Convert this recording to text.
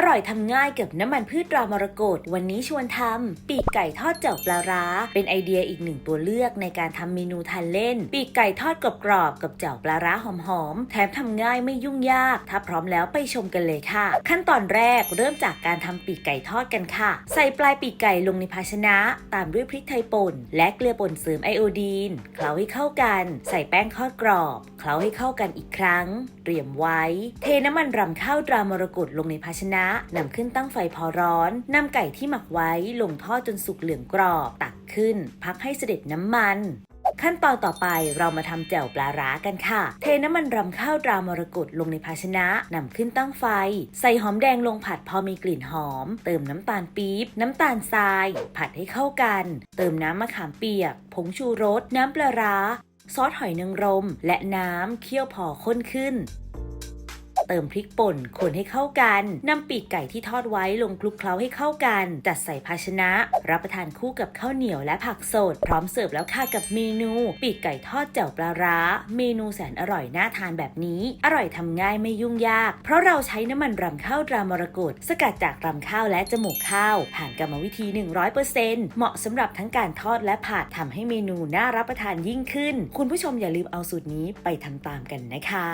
อร่อยทำง่ายกับน้ำมันพืชรามรกตวันนี้ชวนทำปีกไก่ทอดเจ่วปลาร้า เป็นไอเดียอีกหนึ่งตัวเลือกในการทำเมนูทานเล่น ปีกไก่ทอดกรอบๆกับเจ่วปลาร้าหอมๆแถมทำง่ายไม่ยุ่งยาก ถ้าพร้อมแล้วไปชมกันเลยค่ะ ขั้นตอนแรกเริ่มจากการทำปีกไก่ทอดกันค่ะ ใส่ปลายปีกไก่ลงในภาชนะ ตามด้วยพริกไทยป่นและเกลือป่นเสริมไอโอดีนเคล้าให้เข้ากัน ใส่แป้งทอดกรอบเคล้าให้เข้ากันอีกครั้ง เตรียมไว้ เทน้ำมันรำข้าวตรามรกตลงในภาชนะนำขึ้นตั้งไฟพอร้อนนำไก่ที่หมักไว้ลงทอดจนสุกเหลืองกรอบ ตักขึ้น พักให้เสด็จน้ำมัน ขั้นตอนต่อไปเรามาทำแจ่วปลาร้ากันค่ะ เทน้ำมันรำข้าวตรามรกตลงในภาชนะนำขึ้นตั้งไฟ ใส่หอมแดงลงผัดพอมีกลิ่นหอม เติมน้ำตาลปี๊บ น้ำตาลทราย ผัดให้เข้ากัน เติมน้ำมะขามเปียก ผงชูรส น้ำปลาร้า ซอสหอยนางรม และน้ำเคี่ยวพอข้นขึ้น เติมพริกป่นคนให้เข้ากันนำปีกไก่ที่ทอดไว้ลงคลุกเคล้าให้เข้ากัน จัดใส่ภาชนะ รับประทานคู่กับข้าวเหนียวและผักสด พร้อมเสิร์ฟแล้วค่ะกับเมนู ปีกไก่ทอดแจ่วปลาร้า เมนูแสนอร่อยน่าทานแบบนี้ อร่อยทำง่ายไม่ยุ่งยาก เพราะเราใช้น้ำมันรำข้าวรามรกตสกัดจากรำข้าวและจมูกข้าว ผ่านกรรมวิธี 100%เหมาะสำหรับทั้งการทอดและผัดทำให้เมนูน่ารับประทานยิ่งขึ้น คุณผู้ชมอย่าลืมเอาสูตรนี้ไปทำตามกันนะคะ